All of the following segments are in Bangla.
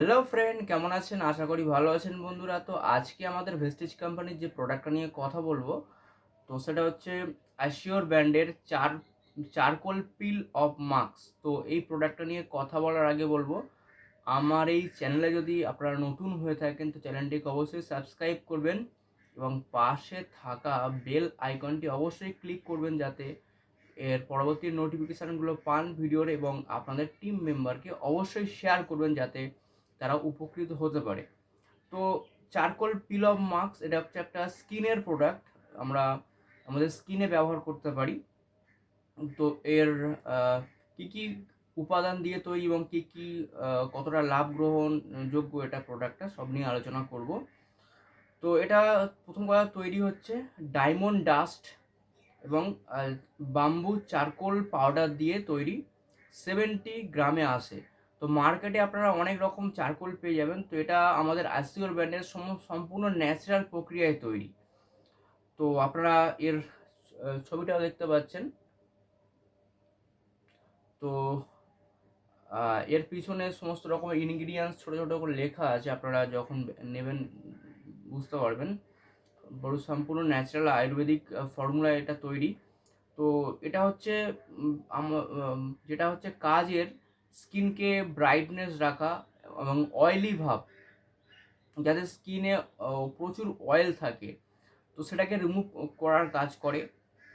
হ্যালো ফ্রেন্ড কেমন আছেন? আশা করি ভালো আছেন বন্ধুরা। তো আজকে আমাদের ভেস্টিজ কোম্পানির যে প্রোডাক্টটা নিয়ে কথা বলব, তো সেটা হচ্ছে অ্যাশিওর ব্র্যান্ডের চার, চারকোল পিল অফ মার্কস তো এই প্রোডাক্টটা নিয়ে কথা বলার আগে বলব, আমার এই চ্যানেলে যদি আপনারা নতুন হয়ে থাকেন, তো চ্যানেলটিকে অবশ্যই সাবস্ক্রাইব করবেন এবং পাশে থাকা বেল আইকনটি অবশ্যই ক্লিক করবেন যাতে এর পরবর্তী নোটিফিকেশানগুলো পান ভিডিওর এবং আপনাদের টিম মেম্বারকে অবশ্যই শেয়ার করবেন যাতে তারা উপকৃত হতে পারে। তো চারকোল পিল অফ মাস্ক এটা হচ্ছে একটা স্কিনের প্রোডাক্ট। আমরা আমাদের স্কিনে ব্যবহার করতে পারি। তো এর কি কি উপাদান দিয়ে তৈরি এবং কি কি কতটা লাভ গ্রহণ যোগ্য এটা প্রোডাক্টটা সব নিয়ে আলোচনা করব। তো এটা প্রথম কথা তৈরি হচ্ছে ডায়মন্ড ডাস্ট এবং বাম্বু চারকোল পাউডার দিয়ে তৈরি। সেভেন্টি গ্রামে আসে। তো মার্কেটে আপনারা অনেক রকম চারকোল পেয়ে যাবেন। তো এটা আমাদের আসিওর ব্র্যান্ডের সম- সম্পূর্ণ ন্যাচারাল প্রক্রিয়ায় তৈরি। তো আপনারা এর ছবিটাও দেখতে পাচ্ছেন। তো এর পিছনে সমস্ত রকমের ইনগ্রিডিয়েন্টস ছোটো ছোটো করে লেখা আছে। আপনারা যখন নেবেন, বুঝতে পারবেন। বড় সম্পূর্ণ ন্যাচারাল আয়ুর্বেদিক ফর্মুলা এটা তৈরি। তো এটা হচ্ছে যেটা হচ্ছে কাজের স্কিনকে ব্রাইটনেস রাখা এবং অয়েলি ভাব যাদের স্কিনে প্রচুর অয়েল থাকে, তো সেটাকে রিমুভ করার কাজ করে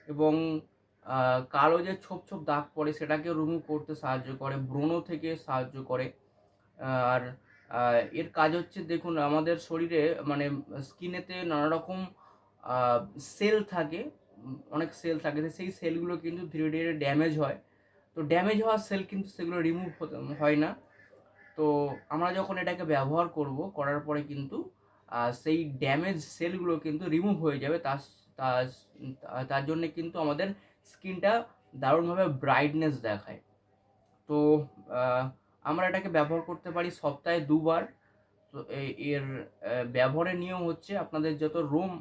এবং কালো যে ছোপ ছোপ দাগ পড়ে সেটাকে রিমুভ করতে সাহায্য করে ব্রণ থেকে সাহায্য করে আর এর কাজ হচ্ছে দেখুন আমাদের শরীরে মানে স্কিনেতে নানা রকম সেল থাকে, অনেক সেল থাকে, সেই সেলগুলো কিন্তু ধীরে ধীরে ড্যামেজ হয় তো ড্যামেজ হওয়া সেল কিন্তু সেগুলো রিমুভ হয় না। তো আমরা যখন এটাকে ব্যবহার করব, করার পরে কিন্তু সেই ড্যামেজ সেলগুলো কিন্তু রিমুভ হয়ে যাবে। তার তার জন্য কিন্তু আমাদের স্কিনটা দারুণভাবে ব্রাইটনেস দেখায়। তো আমরা এটাকে ব্যবহার করতে পারি সপ্তাহে দুবার। তো এর ব্যবহারের নিয়ম হচ্ছে আপনাদের যত রোম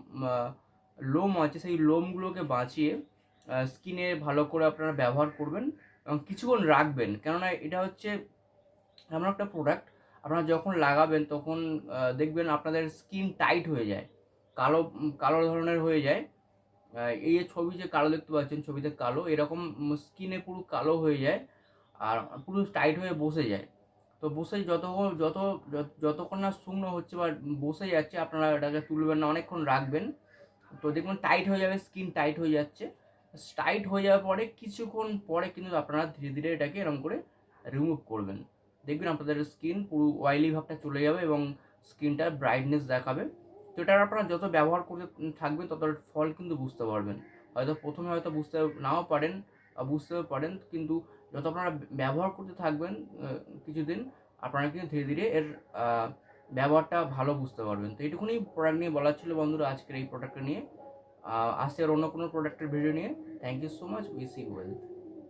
লোম আছে, সেই লোমগুলোকে বাঁচিয়ে স্কিনে ভালো করে আপনারা ব্যবহার করবেন। এবং কিছুক্ষণ রাখবেন। কেননা এটা হচ্ছে এমন একটা প্রোডাক্ট আপনারা যখন লাগাবেন তখন দেখবেন আপনাদের স্কিন টাইট হয়ে যায়। কালো কালো ধরনের হয়ে যায়। এই ছবি যে কালো দেখতে পাচ্ছেন, ছবিতে কালো, এরকম স্কিনে পুরো কালো হয়ে যায় আর পুরো টাইট হয়ে বসে যায়। তো বসে যতক্ষণ যত, যত- যতক্ষণ না শুকনো হচ্ছে বা বসে যাচ্ছে, আপনারা এটাকে তুলবেন না, অনেকক্ষণ রাখবেন। তো দেখবেন টাইট হয়ে যাবে স্কিন টাইট হয়ে যাচ্ছে। টাইট হয়ে যাওয়ার পরে কিছুক্ষণ পরে কিন্তু আপনারা ধীরে ধীরে এটাকে এরকম করে রিমুভ করবেন। দেখবেন আপনাদের স্কিন পুরো অয়েলি ভাবটা চলে যাবে এবং স্কিনটার ব্রাইটনেস দেখাবে। তো এটা আপনারা যত ব্যবহার করতে থাকবেন তত ফল কিন্তু বুঝতে পারবেন। হয়তো প্রথমে হয়তো বুঝতে নাও পারেন বা বুঝতেও পারেন, কিন্তু যত আপনারা ব্যবহার করতে থাকবেন কিছুদিন, আপনারা কিন্তু ধীরে ধীরে এর ব্যবহারটা ভালো বুঝতে পারবেন। তো এইটুকুনি প্রোডাক্ট নিয়ে বলার ছিল বন্ধুরা, আজকের এই প্রোডাক্টটা নিয়ে। আসছে আর অন্য কোনো প্রোডাক্টের ভিডিও নিয়ে। Thank you so much wish you wealth